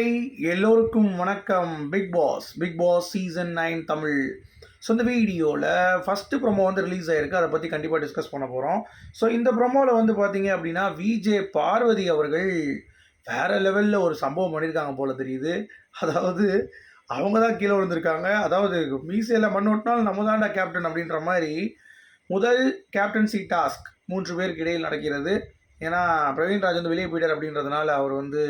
Hi எல்லோருக்கும் வணக்கம். Bigg Boss Bigg Boss season nine Tamil. So இந்த வீடியோவில் ஃபஸ்ட்டு ப்ரொமோ வந்து ரிலீஸ் ஆகிருக்கு அதை பற்றி கண்டிப்பாக டிஸ்கஸ் பண்ண போகிறோம் ஸோ இந்த ப்ரோமோவில் வந்து பார்த்தீங்க அப்படின்னா விஜே பார்வதி அவர்கள் வேறு லெவலில் ஒரு சம்பவம் பண்ணியிருக்காங்க போல தெரியுது. அதாவது அவங்க தான் கீழே விழுந்திருக்காங்க. அதாவது மீசையில் மண் ஓட்டினாலும் நம்ம தான்டா கேப்டன் அப்படின்ற மாதிரி முதல் கேப்டன்சி டாஸ்க் மூன்று பேருக்கு இடையில் நடக்கிறது. ஏன்னா பிரவீன் ராஜ் வந்து வெளியே போயிட்டார் அப்படின்றதுனால அவர் வந்து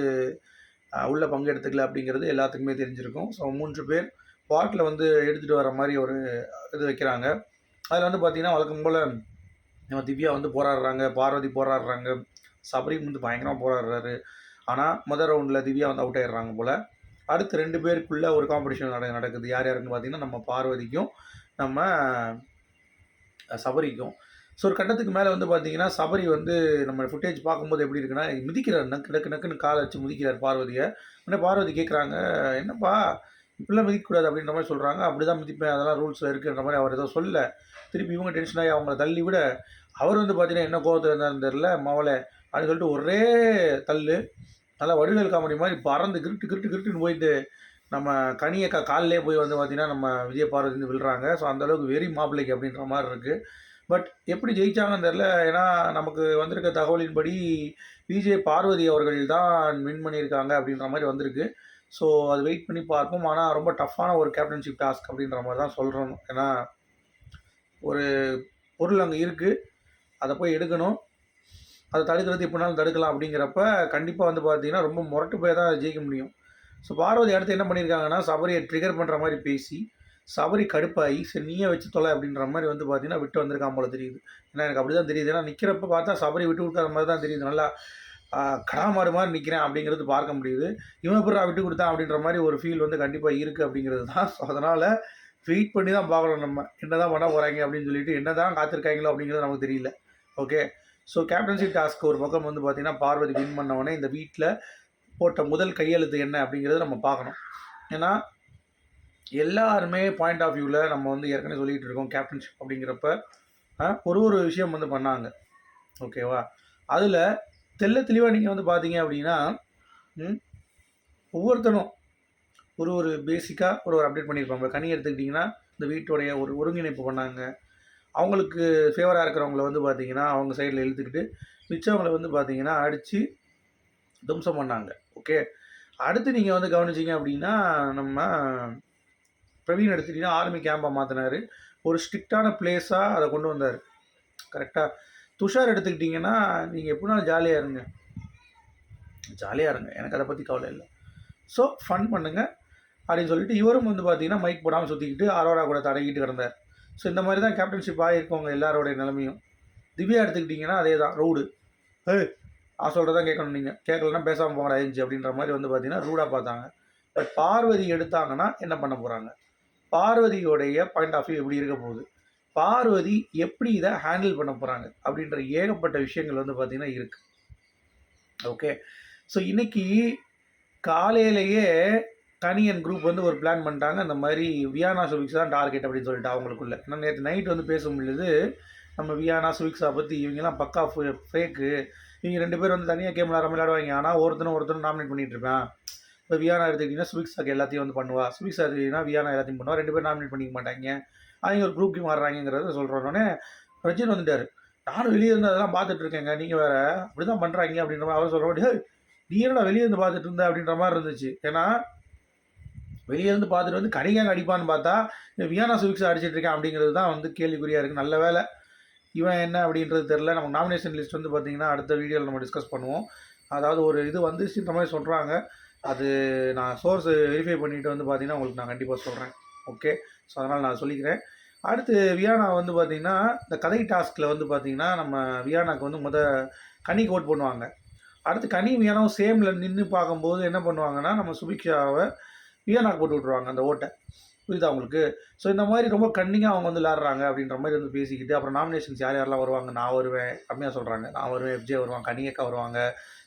உள்ள பங்கெடுத்துக்கல அப்படிங்கிறது எல்லாத்துக்குமே தெரிஞ்சிருக்கும். ஸோ மூன்று பேர் பாட்டில் வந்து எடுத்துகிட்டு வர மாதிரி ஒரு இது வைக்கிறாங்க. அதில் வந்து பார்த்தீங்கன்னா வழக்கம் போல் நம்ம திவ்யா வந்து போராடுறாங்க பார்வதி போராடுறாங்க சபரி வந்து பயங்கரமாக போராடுறாரு. ஆனால் முதல் ரவுண்டில் திவ்யா வந்து அவுட் ஆயிடுறாங்க போல். அடுத்து ரெண்டு பேருக்குள்ளே ஒரு காம்படிஷன் நட நடக்குது. யார் யாருன்னு பார்த்தீங்கன்னா நம்ம பார்வதிக்கும் நம்ம சபரிக்கும். ஸோ ஒரு கட்டத்துக்கு மேலே வந்து பார்த்தீங்கன்னா சபரி வந்து நம்ம ஃபுட்டேஜ் பார்க்கும்போது எப்படி இருக்குன்னா மிதிக்கிறார். நக்கு நக்கு நக்குன்னு காலை வச்சு மிதிக்கிறார் பார்வதியை. உடனே பார்வதி கேட்குறாங்க என்னப்பா இப்படிலாம் மிதிக்கக்கூடாது அப்படின்ற மாதிரி சொல்கிறாங்க அப்படி தான் மிதிப்பேன். அதெல்லாம் ரூல்ஸில் இருக்குன்ற மாதிரி அவர் ஏதோ சொல்ல திருப்பி இவங்க டென்ஷன் ஆகி அவங்கள தள்ளி விட அவர் வந்து பார்த்தீங்கன்னா என்ன கோவத்தில் இருந்தாலும் தெரில மவளை அப்படின்னு சொல்லிட்டு ஒரே தள்ளு. நல்லா வடிவேல் காமெடி மாதிரி பறந்து கிருட்டு கிருட்டு கிருட்டுன்னு போயிட்டு நம்ம கனியக்கா காலிலே போய் வந்து பார்த்தீங்கன்னா நம்ம விஜய பார்வதி விழுறாங்க. ஸோ அந்தளவுக்கு வெறி மாப்பிள்ளைக்கு அப்படின்ற மாதிரி இருக்குது பட் எப்படி ஜெயிச்சாங்கன்னு தெரில ஏன்னா நமக்கு வந்திருக்க தகவலின்படி விஜய் பார்வதி அவர்கள் தான் வின் பண்ணியிருக்காங்க அப்படின்ற மாதிரி வந்திருக்கு. ஸோ அது வெயிட் பண்ணி பார்ப்போம். ஆனால் ரொம்ப டஃப்பான ஒரு கேப்டன்ஷிப் டாஸ்க் அப்படின்ற மாதிரி தான் சொல்கிறோம் ஏன்னா ஒரு பொருள் அங்கே இருக்குது அதை போய் எடுக்கணும். அதை தடுக்கிறது எப்படினாலும் தடுக்கலாம் அப்படிங்கிறப்ப கண்டிப்பாக வந்து பார்த்தீங்கன்னா ரொம்ப முரட்டு போய் தான் ஜெயிக்க முடியும். ஸோ பார்வதி அடுத்து என்ன பண்ணியிருக்காங்கன்னா சபரியை ட்ரிகர் பண்ணுற மாதிரி பேசி சபரி கடுப்பாகி சரி நீயே வச்சு தொலை அப்படின்ற மாதிரி வந்து பார்த்தீங்கன்னா விட்டு வந்திருக்கான் போல தெரியுது. ஏன்னா எனக்கு அப்படி தான் தெரியுது. ஏன்னா நிற்கிறப்ப பார்த்தா சபரி விட்டு கொடுக்காத மாதிரி தான் தெரியுது. நல்லா கடாமாறு மாதிரி நிற்கிறேன் அப்படிங்கிறது பார்க்க முடியுது. இவன் பிறா விட்டு கொடுத்தான் அப்படின்ற மாதிரி ஒரு ஃபீல் வந்து கண்டிப்பாக இருக்குது அப்படிங்கிறது தான். ஸோ அதனால் வெயிட் பண்ணி தான் பார்க்கணும் நம்ம. என்ன தான் பண்ண போகிறாங்க அப்படின்னு சொல்லிட்டு என்ன தான் காத்திருக்காங்களோ அப்படிங்கிறது நமக்கு தெரியல. ஓகே ஸோ கேப்டன்சி டாஸ்க் ஒரு பக்கம் வந்து பார்த்தீங்கன்னா பார்வதி வின் பண்ணவொடனே இந்த வீட்டில் போட்ட முதல் கையெழுத்து என்ன அப்படிங்கிறத நம்ம பார்க்கணும். ஏன்னா எல்லாருமே பாயிண்ட் ஆஃப் வியூவில் நம்ம வந்து ஏற்கனவே சொல்லிகிட்டு இருக்கோம் கேப்டன்ஷிப் அப்படிங்கிறப்ப ஒரு ஒரு விஷயம் வந்து பண்ணாங்க. ஓகேவா அதில் தெள்ள தெளிவாக நீங்கள் வந்து பார்த்தீங்க அப்படின்னா ஒவ்வொருத்தனும் ஒரு ஒரு பேசிக்காக ஒரு ஒரு அப்டேட் பண்ணியிருப்பாங்க. கனி எடுத்துக்கிட்டிங்கன்னா இந்த வீட்டுடைய ஒரு ஒருங்கிணைப்பு பண்ணாங்க. அவங்களுக்கு ஃபேவராக இருக்கிறவங்கள வந்து பார்த்தீங்கன்னா அவங்க சைடில் இழுத்துக்கிட்டு மிச்சவங்களை வந்து பார்த்தீங்கன்னா அடித்து தும்சம் பண்ணாங்க. ஓகே அடுத்து நீங்கள் வந்து கவனிச்சிங்க அப்படின்னா நம்ம பிரவீன் எடுத்துக்கிட்டீங்கன்னா ஆர்மி கேம்பை மாற்றினார் ஒரு ஸ்ட்ரிக்டான பிளேஸாக அதை கொண்டு வந்தார். கரெக்டாக துஷார் எடுத்துக்கிட்டிங்கன்னா நீங்கள் எப்படினாலும் ஜாலியாக இருங்க. ஜாலியாக இருங்க. எனக்கு அதை பற்றி கவலை இல்லை. ஸோ ஃபன் பண்ணுங்கள் அப்படின்னு சொல்லிட்டு இவரும் வந்து பார்த்தீங்கன்னா மைக் போடாமல் சுற்றிக்கிட்டு அரோரா கூட தடங்கிட்டு கிடந்தார். ஸோ இந்த மாதிரி தான் கேப்டன்ஷிப் ஆகிருக்கவங்க எல்லாரோடைய நிலமையும். திவ்யா எடுத்துக்கிட்டிங்கன்னா அதே தான். ரூடு. ஏய் நான் சொல்கிறதான் கேட்கணும் நீங்கள் கேட்கலன்னா பேசாமல் போங்கடா ஏஞ்சி அப்படின்ற மாதிரி வந்து பார்த்தீங்கன்னா ரூடாக பார்த்தாங்க. பட் பார்வதி எடுத்தாங்கன்னா என்ன பண்ண போகிறாங்க பார்வதியோடைய பாயிண்ட் ஆஃப் வியூ எப்படி இருக்க போகுது? பார்வதி எப்படி இதை ஹேண்டில் பண்ண போகிறாங்க அப்படின்ற ஏகப்பட்ட விஷயங்கள் வந்து பார்த்திங்கன்னா இருக்குது ஓகே ஸோ இன்னைக்கு காலையிலேயே கனியன் குரூப் வந்து ஒரு பிளான் பண்ணிட்டாங்க. அந்த மாதிரி வியானா சுவிக்ஸ் தான் டார்கெட் அப்படின்னு சொல்லிட்டு அவங்களுக்குள்ள. ஏன்னா நேற்று நைட் வந்து பேசும் பொழுது நம்ம வியானா சுவிக்ஸா பற்றி இவங்கெல்லாம் பக்கா ஃபேக்கு இவங்க ரெண்டு பேரும் வந்து தனியாக கேம் விளாட விளையாடுவாங்க ஆனால் ஒருத்தனும் ஒருத்தனும் நாமினேட் பண்ணிகிட்டு இருப்பேன். இப்போ வியானா எடுத்துக்கிட்டிங்கன்னா ஸ்விக்ஸ் எல்லாத்தையும் வந்து பண்ணுவா. ஸ்விக்ஸ் எடுத்துக்கிட்டிங்கன்னா வியானா எல்லாத்தையும் பண்ணுவா. ரெண்டு பேரும் நாமினேட் பண்ணிக்க மாட்டாங்க. அவங்க ஒரு குரூப் டீம் வர்றாங்கிறத சொல்கிறோன்னே ரஜின் வந்துட்டார். நானும் வெளியே இருந்து அதெல்லாம் பார்த்துட்டு இருக்கேங்க. நீங்கள் வேற அப்படி தான் பண்ணுறாங்க அப்படின்ற மாதிரி அவர் சொல்கிறோம் நீ என்னடா வெளியே இருந்து பார்த்துட்டு இருந்த? அப்படின்ற மாதிரி இருந்துச்சு. ஏன்னா வெளியே இருந்து பார்த்துட்டு வந்து கடிகாங்க அடிப்பான்னு பார்த்தா வியானா சுவிக்ஸ் அடிச்சிட்டு இருக்கேன். அப்படிங்கிறது தான் வந்து கேள்விக்குறியாக இருக்குது நல்ல வேலை. இவன் என்ன அப்படின்றது தெரில நம்ம நாமினேஷன் லிஸ்ட் வந்து பார்த்தீங்கன்னா அடுத்த வீடியோவில் நம்ம டிஸ்கஸ் பண்ணுவோம். அதாவது ஒரு இது வந்துச்சுன்ற மாதிரி சொல்கிறாங்க அது நான் சோர்ஸ் வெரிஃபை பண்ணிவிட்டு வந்து பார்த்தீங்கன்னா உங்களுக்கு நான் கண்டிப்பாக சொல்கிறேன் ஓகே ஸோ அதனால் நான் சொல்லிக்கிறேன். அடுத்து வியானா வந்து பார்த்தீங்கன்னா இந்த கதை டாஸ்கில் வந்து பார்த்தீங்கன்னா நம்ம வியானாக்கு வந்து முத கனி கோட் பண்ணுவாங்க அடுத்து கனி வியானாவும் சேமில் நின்று பார்க்கும்போது என்ன பண்ணுவாங்கன்னா நம்ம சுபிக்ஷாவை வியானாக்கு போட்டு விட்ருவாங்க அந்த ஓட்டை. புரியுதா உங்களுக்கு? ஸோ இந்த மாதிரி ரொம்ப கன்னிங்காக அவங்க வந்து விளாட்றாங்க அப்படின்ற மாதிரி வந்து பேசிக்கிட்டு அப்புறம் நாமினேஷன்ஸ் யார் யாரெல்லாம் வருவாங்க? நான் வருவேன் கம்மியாக சொல்கிறாங்க நான் வருவேன் எஃப்ஜே வருவாங்க கனியக்கா வருவாங்க.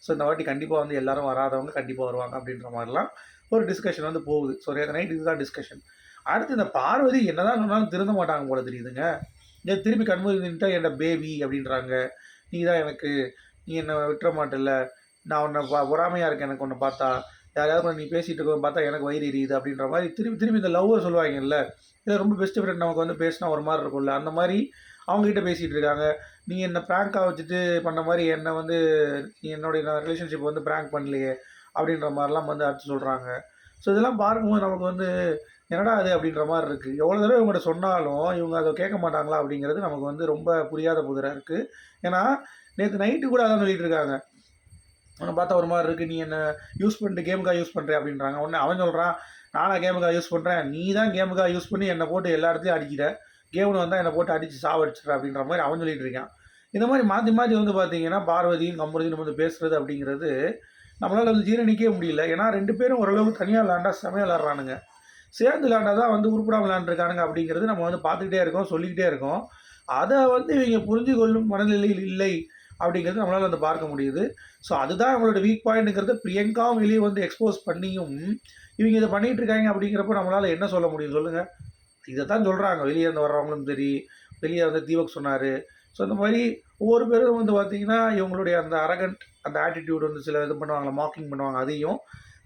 ஸோ இந்த வாட்டி கண்டிப்பாக வந்து எல்லாரும் வராதவங்க கண்டிப்பாக வருவாங்க அப்படின்ற மாதிரிலாம் ஒரு டிஸ்கஷன் வந்து போகுது. ஸோ நேற்று நைட் இதுதான் டிஸ்கஷன் அடுத்து இந்த பார்வதி என்னதான் சொன்னாலும் திருந்த மாட்டாங்க போல தெரியுதுங்க. ஏன் திருப்பி கண்மூடி நின்றுட்டா என்னோட பேபி அப்படின்றாங்க. நீ தான் எனக்கு நீ என்னை விட்டுற மாட்டல நான் உன்னை பொறாமையாக இருக்கேன் எனக்கு உன்னை பார்த்தா. யாராவது கூட நீ பேசிகிட்டு இருக்கோம் பார்த்தா எனக்கு வயிறு எரியுது அப்படின்ற மாதிரி திரும்பி திரும்பி இந்த லவ்வர் சொல்லுவாங்கல்ல இல்லை ரொம்ப பெஸ்ட் ஃப்ரெண்ட் நமக்கு வந்து பேசினா ஒரு மாதிரி இருக்கும்ல அந்த மாதிரி அவங்ககிட்ட பேசிகிட்டு இருக்காங்க. நீ என்னை ப்ராங்காக வச்சுட்டு பண்ண மாதிரி என்னை வந்து நீ என்னுடைய ரிலேஷன்ஷிப் வந்து ப்ராங்க் பண்ணலையே அப்படின்ற மாதிரிலாம் வந்து அடுத்து சொல்கிறாங்க ஸோ இதெல்லாம் பார்க்கும்போது நமக்கு வந்து என்னடா அது அப்படின்ற மாதிரி இருக்குது எவ்வளோ தடவை இவங்கள்ட்ட சொன்னாலும் இவங்க அதை கேட்க மாட்டாங்களா அப்படிங்கிறது நமக்கு வந்து ரொம்ப புரியாத புதிராக இருக்குது ஏன்னா நேற்று நைட்டு கூட அதான் சொல்லிகிட்டு இருக்காங்க. உன்னை பார்த்தா ஒரு மாதிரி இருக்குது நீ என்ன யூஸ் பண்ணிட்டு கேமுக்காக யூஸ் பண்ணுற அப்படின்றாங்க. உடனே அவன் சொல்கிறான் நானா கேமுக்காக யூஸ் பண்ணுறேன் நீ தான் கேமுக்காக யூஸ் பண்ணி என்னை போட்டு எல்லா இடத்துலையும் அடிக்கிற. கேமில் வந்தால் என்னை போட்டு அடித்து சாவடிச்சிட்ற அப்படின்ற மாதிரி அவன் சொல்லிட்டு இருக்கான். இந்த மாதிரி மாற்றி மாற்றி வந்து பார்த்தீங்கன்னா பார்வதியும் கம்பரதியும் வந்து பேசுகிறது அப்படிங்கிறது நம்மளால் வந்து ஜீரணிக்கவே முடியல. ஏன்னா ரெண்டு பேரும் ஓரளவுக்கு தனியாக விளாண்டா செமையாக விளாட்றானுங்க சேர்ந்து விளாண்டா தான் வந்து உருப்படாமல் விளாண்டுருக்கானுங்க அப்படிங்கிறது நம்ம வந்து பார்த்துக்கிட்டே இருக்கோம் சொல்லிக்கிட்டே இருக்கோம். அதை வந்து இவங்க புரிஞ்சு கொள்ளும் மனநிலையில் இல்லை. அப்படிங்கிறது நம்மளால் வந்து பார்க்க முடியுது. ஸோ அதுதான் அவங்களோட வீக் பாயிண்ட்டுங்கிறத பிரியங்காவும் வெளியே வந்து எக்ஸ்போஸ் பண்ணியும் இவங்க இதை பண்ணிகிட்டு இருக்காங்க அப்படிங்கிறப்ப நம்மளால் என்ன சொல்ல முடியும் சொல்லுங்கள் இதை தான் சொல்கிறாங்க வெளியே இருந்து வர்றவங்களும் சரி வெளியே வந்து தீபக் சொன்னார். ஸோ இந்த மாதிரி ஒவ்வொரு பேரும் வந்து பார்த்திங்கன்னா இவங்களுடைய அந்த அரகண்ட் அந்த ஆட்டிடியூட் வந்து சில இது பண்ணுவாங்களா மார்க்கிங் பண்ணுவாங்க அதையும்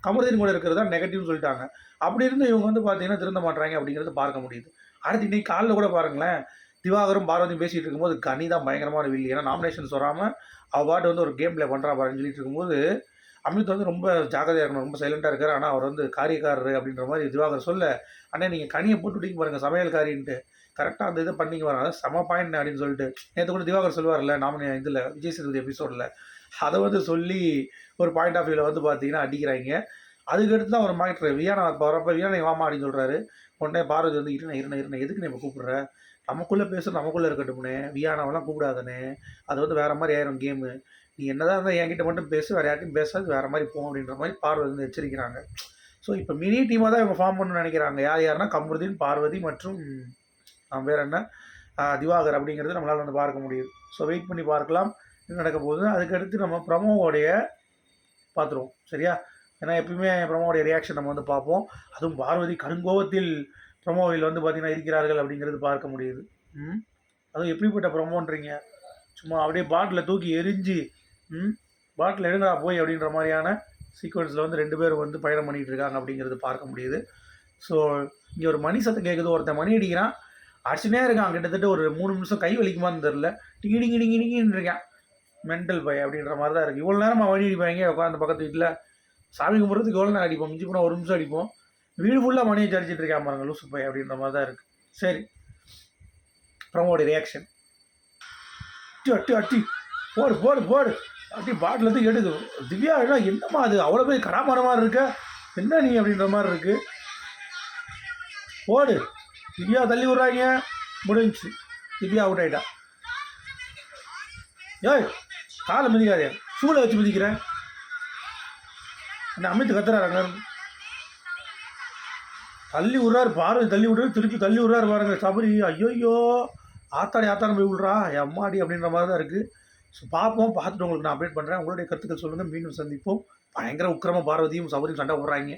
கமருதீன் கூட இருக்கிறது தான் நெகட்டிவ்னு சொல்லிட்டாங்க. அப்படி இருந்து இவங்க வந்து பார்த்தீங்கன்னா திருந்த மாட்டுறாங்க அப்படிங்கிறது பார்க்க முடியுது. அடுத்து இன்னைக்கு காலைல கூட பாருங்களேன் திவாகரும் பார்வதியும் பேசிகிட்டு இருக்கும்போது கனி தான் பயங்கரமான வில்லி ஏன்னா நாமினேஷன்ஸ் வராமல் அவார்டு வந்து ஒரு கேம் ப்ளே பண்ணுறா பாருன்னு சொல்லிட்டு இருக்கும்போது அமித் வந்து ரொம்ப ஜாக்கிரதையாக இருக்கணும் ரொம்ப சைலண்ட்டாக இருக்கார். ஆனால் அவர் வந்து காரியக்காரர் அப்படின்ற மாதிரி திவாகர் சொல்ல அண்ணே நீங்கள் கனியை போட்டு விட்டீங்க பாருங்கள் சமையல்காரின்ட்டு. கரெக்டாக அந்த இதை பண்ணிங்க பாருங்க செம பாயிண்ட் அப்படின்னு சொல்லிட்டு. நேற்று கூட திவாகர் சொல்லுவார்ல நாமினே இதில் விஜய் சேதுபதி எபிசோடில் அதை வந்து சொல்லி ஒரு பாயிண்ட் ஆஃப் வியூவில் வந்து பார்த்தீங்கன்னா அடிக்கிறாங்க. அதுக்கடுத்து தான் ஒரு மாயிட்ரு வியானா போகிறப்ப வியானை வாமா அப்படின்னு சொல்கிறாரு உடனே பார்வதி வந்து இருண இருண இருண எதுக்கு நீ இப்போ கூப்பிட்ற? நமக்குள்ளே பேச நமக்குள்ளே இருக்கட்டும்னே. வியானாவெல்லாம் கூப்பிடாதனே. அது வந்து வேறு மாதிரி ஆயிரும் கேமு நீ என்னதான் இருந்தால் என்கிட்ட மட்டும் பேசு வேறு யார்ட்டையும் பேசாது வேறு மாதிரி போகும் அப்படின்ற மாதிரி பார்வதி வந்து எச்சரிக்கிறாங்க. ஸோ இப்போ மினி டீமாக தான் இவங்க ஃபார்ம் பண்ணணும்னு நினைக்கிறாங்க. யார் யாருன்னா கமருதீன் பார்வதி மற்றும் ஆ, வேற என்ன? திவாகர் அப்படிங்கிறது நம்மளால் வந்து பார்க்க முடியுது. ஸோ வெயிட் பண்ணி பார்க்கலாம். என்ன நடக்க போகுது? அதுக்கடுத்து நம்ம ப்ரமோவோடைய பார்த்துருவோம். சரியா? ஏன்னா எப்பயுமே ப்ரமோவுடைய ரியாக்ஷன் நம்ம வந்து பார்ப்போம். அதுவும் பார்வதி கடுங்கோவத்தில் ப்ரமோவில் வந்து பார்த்திங்கன்னா இருக்கிறார்கள் அப்படிங்கிறது பார்க்க முடியுது. ம். அதுவும் எப்படிப்பட்ட ப்ரமோன்றீங்க சும்மா அப்படியே பாட்டில் தூக்கி எரிஞ்சு ம் பாட்டில் எடுங்கடா போய் அப்படின்ற மாதிரியான சீக்வன்ஸில் வந்து ரெண்டு பேரும் வந்து பயணம் பண்ணிகிட்டு இருக்காங்க அப்படிங்கிறது பார்க்க முடியுது. ஸோ இங்கே ஒரு மணி சத்தம் கேட்குது ஒருத்தன் மணி அடிக்கிறான். அடிச்சுனே இருக்கான். கிட்டத்தட்ட ஒரு மூணு நிமிஷம் கை வலிக்குமான்னு தெரில டிங்கி டிங்கி டிங்கி டிங்கின்னு இருக்கான். மென்டல் பை அப்படின்ற மாதிரி தான் இருக்குது இவ்வளோ நேரமாக வழி அடிப்பாங்க உட்காந்து பக்கத்து வீட்டில். சாமி கும்பிட்றதுக்கு எவ்வளோ நேரம் அடிப்போம்? மிஞ்சி போனால் ஒரு நிமிஷம் அடிப்போம். வீடு ஃபுல்லாக மணியை ஜடிச்சிட்டு அடிச்சிட்டு பாருங்க லூசு பை அப்படின்ற மாதிரி தான் இருக்குது சரி. ப்ரமோட ரியாக்ஷன் அட்டி அட்டி அட்டி போடு போடு போடு. அட்டி பாட்டில் இருந்து எடுது திவ்யா என்ன என்னம்மா அது? அவ்வளோ போய் கராமர மாதிரி இருக்க? என்ன நீ அப்படின்ற மாதிரி இருக்கு? போடு. திவ்யா தள்ளி விட்றாங்க. முடிஞ்சிச்சு. திவ்யா அவுட் ஆயிட்டா. ஏய் காலை மிதிக்காதே. சூளை வச்சு மிதிக்கிறேன். என்ன அமித்து கத்துறாரு தள்ளி விட்றாரு பாரு தள்ளி விட்றாரு திருப்பி தள்ளி விட்றாரு பாருங்க சபரி. ஐயோயோ ஆத்தாடி ஆத்தாடி போய் விட்றா. எம்மாடி அப்படின்ற மாதிரி தான் இருக்குது ஸோ பார்ப்போம் பார்த்துட்டு உங்களுக்கு நான் அப்டேட் பண்ணுறேன் உங்களுடைய கருத்துக்கள் சொல்லுங்கள் மீண்டும் சந்திப்போம். பயங்கர உக்கிரம பார்வதியும் சபரியும் சண்டை விட்றாங்க